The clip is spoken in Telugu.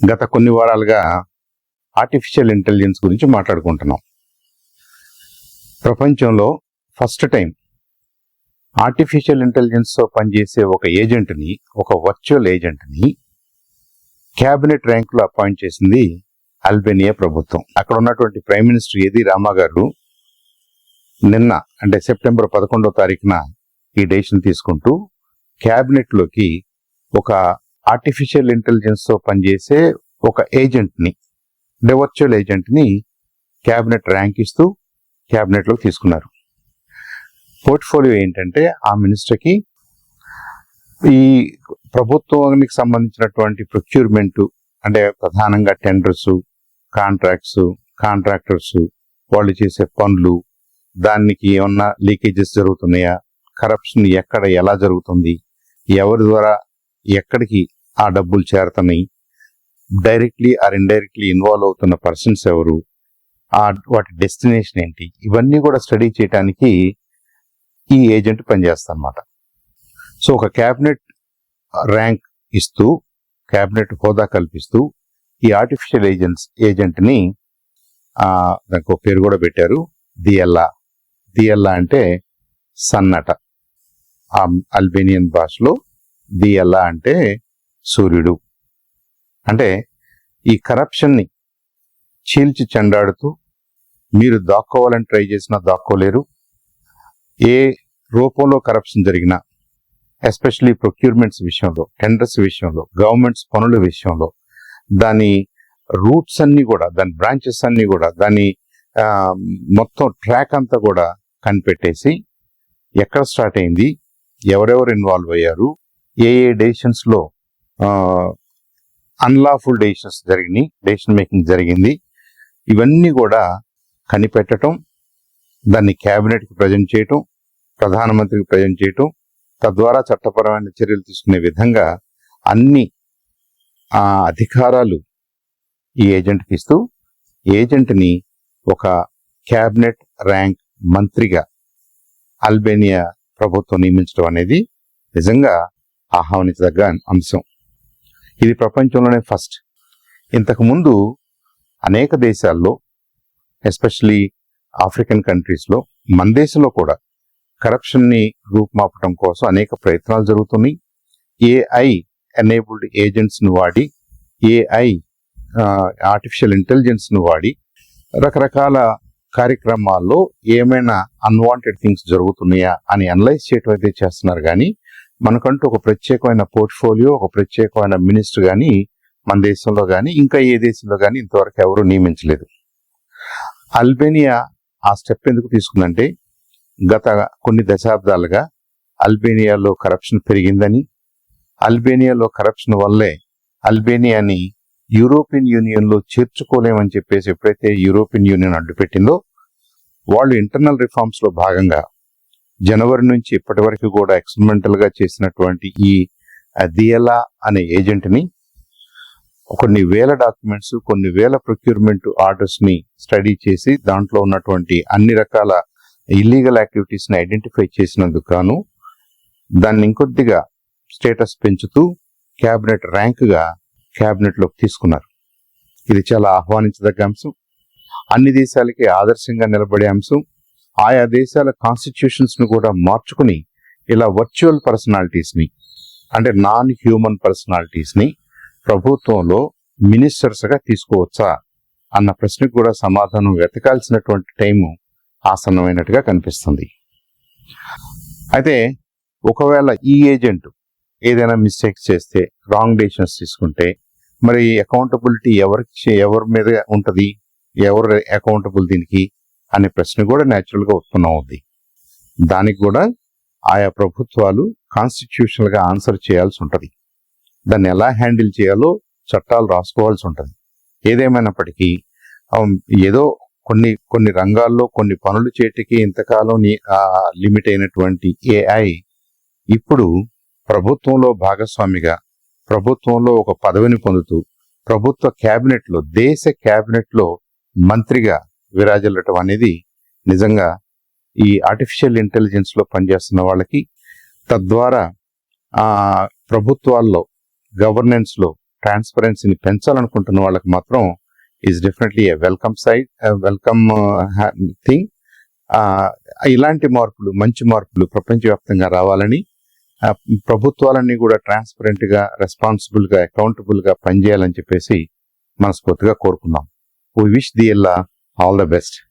గత కొన్ని వారాలుగా ఆర్టిఫిషియల్ ఇంటెలిజెన్స్ గురించి మాట్లాడుకుంటున్నాం. ప్రపంచంలో ఫస్ట్ టైం ఆర్టిఫిషియల్ ఇంటెలిజెన్స్తో పనిచేసే ఒక ఏజెంట్ని ఒక వర్చువల్ ఏజెంట్ని క్యాబినెట్ ర్యాంకులో అపాయింట్ చేసింది అల్బేనియా ప్రభుత్వం. అక్కడ ఉన్నటువంటి ప్రైమ్ మినిస్టర్ ఏది రామా గారు నిన్న అంటే సెప్టెంబర్ పదకొండో తారీఖున ఈ డెసిషన్ తీసుకుంటూ క్యాబినెట్లోకి ఒక ఆర్టిఫిషియల్ ఇంటెలిజెన్స్తో పనిచేసే ఒక ఏజెంట్ని డివర్చువల్ ఏజెంట్ని క్యాబినెట్ ర్యాంక్ ఇస్తూ క్యాబినెట్లో తీసుకున్నారు. పోర్ట్ఫోలియో ఏంటంటే ఆ మినిస్టర్కి ఈ ప్రభుత్వానికి సంబంధించినటువంటి ప్రొక్యూర్మెంట్ అంటే ప్రధానంగా టెండర్స్ కాంట్రాక్ట్స్ కాంట్రాక్టర్స్ వాళ్ళు చేసే పనులు దానికి ఏమన్నా లీకేజెస్ జరుగుతున్నాయా కరప్షన్ ఎక్కడ ఎలా జరుగుతుంది ఎవరి ద్వారా ఎక్కడికి ఆ డబ్బులు చేరతని డైరెక్ట్లీ ఆర్ ఇండైరెక్ట్లీ ఇన్వాల్వ్ అవుతున్న పర్సన్స్ ఎవరు ఆ వాటి డెస్టినేషన్ ఏంటి ఇవన్నీ కూడా స్టడీ చేయడానికి ఈ ఏజెంట్ పనిచేస్తా అన్నమాట సో ఒక క్యాబినెట్ ర్యాంక్ ఇస్తూ క్యాబినెట్ హోదా కల్పిస్తూ ఈ ఆర్టిఫిషియల్ ఏజెంట్స్ ఏజెంట్ని దానికి ఒక పేరు కూడా పెట్టారు దియల్లా దియల్లా అంటే సన్నట. అల్బేనియన్ భాషలో దియల్లా అంటే సూర్యుడు. అంటే ఈ కరప్షన్ని చీల్చి చెండాడుతూ మీరు దాక్కోవాలని ట్రై చేసినా దాక్కోలేరు. ఏ రూపంలో కరప్షన్ జరిగినా ఎస్పెషలీ ప్రొక్యూర్మెంట్స్ విషయంలో టెండర్స్ విషయంలో గవర్నమెంట్స్ పనుల విషయంలో దాని రూట్స్ అన్నీ కూడా దాని బ్రాంచెస్ అన్నీ కూడా దాని మొత్తం ట్రాక్ అంతా కూడా కనిపెట్టేసి ఎక్కడ స్టార్ట్ అయింది ఎవరెవరు ఇన్వాల్వ్ అయ్యారు ఏ ఏ డెసిషన్స్లో అన్లాఫుల్ డెసిషన్స్ జరిగినాయి డెసిషన్ మేకింగ్ జరిగింది. ఇవన్నీ కూడా కనిపెట్టడం దాన్ని క్యాబినెట్కి ప్రజెంట్ చేయటం ప్రధానమంత్రికి ప్రజెంట్ చేయటం తద్వారా చట్టపరమైన చర్యలు తీసుకునే విధంగా అన్ని ఆ అధికారాలు ఈ ఏజెంట్కి ఇస్తూ ఏజెంట్ని ఒక క్యాబినెట్ ర్యాంక్ మంత్రిగా అల్బేనియా ప్రభుత్వం నియమించడం అనేది నిజంగా ఆహ్వానించదగ్గ అంశం. ఇది ప్రపంచంలోనే ఫస్ట్ ఇంతకుముందు అనేక దేశాల్లో ఎస్పెషలీ ఆఫ్రికన్ కంట్రీస్లో మన దేశంలో కూడా కరప్షన్ని రూపుమాపటం కోసం అనేక ప్రయత్నాలు జరుగుతున్నాయి. ఏఐ ఎనేబుల్డ్ ఏజెంట్స్ను వాడి ఏఐ ఆర్టిఫిషియల్ ఇంటెలిజెన్స్ను వాడి రకరకాల కార్యక్రమాల్లో ఏమైనా అన్వాంటెడ్ థింగ్స్ జరుగుతున్నాయా అని అనలైజ్ చేయటం అయితే చేస్తున్నారు. కానీ మనకంటూ ఒక ప్రత్యేకమైన పోర్ట్ఫోలియో ఒక ప్రత్యేకమైన మినిస్టర్ కానీ మన దేశంలో కానీ ఇంకా ఏ దేశంలో కానీ ఇంతవరకు ఎవరూ నియమించలేదు. అల్బేనియా ఆ స్టెప్ ఎందుకు తీసుకుందంటే గత కొన్ని దశాబ్దాలుగా అల్బేనియాలో కరప్షన్ పెరిగిందని అల్బేనియాలో కరప్షన్ వల్లే అల్బేనియాని యూరోపియన్ యూనియన్లో చేర్చుకోలేమని చెప్పేసి ఎప్పుడైతే యూరోపియన్ యూనియన్ అడ్డుపెట్టిందో వాళ్ళు ఇంటర్నల్ రిఫార్మ్స్లో భాగంగా జనవరి నుంచి ఇప్పటి వరకు కూడా ఎక్స్పెరిమెంటల్గా చేసినటువంటి ఈ అదియలా అనే ఏజెంట్ని కొన్ని వేల డాక్యుమెంట్స్ కొన్ని వేల ప్రొక్యూర్మెంట్ ఆర్డర్స్ని స్టడీ చేసి దాంట్లో ఉన్నటువంటి అన్ని రకాల ఇల్లీగల్ యాక్టివిటీస్ని ఐడెంటిఫై చేసినందుకు గాను దాన్ని ఇంకొద్దిగా స్టేటస్ పెంచుతూ క్యాబినెట్ ర్యాంక్గా క్యాబినెట్లోకి తీసుకున్నారు. ఇది చాలా ఆహ్వానించదగ్గ అంశం. అన్ని దేశాలకి ఆదర్శంగా నిలబడే అంశం. ఆయా దేశాల కాన్స్టిట్యూషన్స్ను కూడా మార్చుకుని ఇలా వర్చువల్ పర్సనాలిటీస్ని అంటే నాన్ హ్యూమన్ పర్సనాలిటీస్ని ప్రభుత్వంలో మినిస్టర్స్గా తీసుకోవచ్చా అన్న ప్రశ్నకు కూడా సమాధానం వెతకాల్సినటువంటి టైము ఆసన్నమైనట్టుగా కనిపిస్తుంది. అయితే ఒకవేళ ఈ ఏజెంట్ ఏదైనా మిస్టేక్స్ చేస్తే రాంగ్ డెసిషన్స్ తీసుకుంటే మరి అకౌంటబిలిటీ ఎవరికి ఎవరి మీద ఉంటుంది? ఎవరు అకౌంటబుల్ దీనికి? అనే ప్రశ్న కూడా న్యాచురల్గా ఉత్పన్నం అవుద్ది. దానికి కూడా ఆయా ప్రభుత్వాలు కాన్స్టిట్యూషనల్గా ఆన్సర్ చేయాల్సి ఉంటుంది. దాన్ని ఎలా హ్యాండిల్ చేయాలో చట్టాలు రాసుకోవాల్సి ఉంటుంది. ఏదేమైనప్పటికీ ఏదో కొన్ని కొన్ని రంగాల్లో కొన్ని పనులు చేయటికి ఇంతకాలం లిమిట్ అయినటువంటి ఏఐ ఇప్పుడు ప్రభుత్వంలో భాగస్వామిగా ప్రభుత్వంలో ఒక పదవిని పొందుతూ ప్రభుత్వ క్యాబినెట్లో దేశ క్యాబినెట్లో మంత్రిగా విరాజిల్లటం అనేది నిజంగా ఈ ఆర్టిఫిషియల్ ఇంటెలిజెన్స్లో పనిచేస్తున్న వాళ్ళకి తద్వారా ఆ ప్రభుత్వాల్లో గవర్నెన్స్లో ట్రాన్స్పరెన్సీని పెంచాలనుకుంటున్న వాళ్ళకి మాత్రం is definitely a welcome side welcome thing ఇలాంటి మార్పులు మంచి మార్పులు ప్రపంచవ్యాప్తంగా రావాలని ప్రభుత్వాలన్నీ కూడా ట్రాన్స్పరెంట్గా రెస్పాన్సిబుల్గా అకౌంటబుల్గా పనిచేయాలని చెప్పేసి మనస్ఫూర్తిగా కోరుకున్నాం వీ విష్ ది ఎల్లా all the best.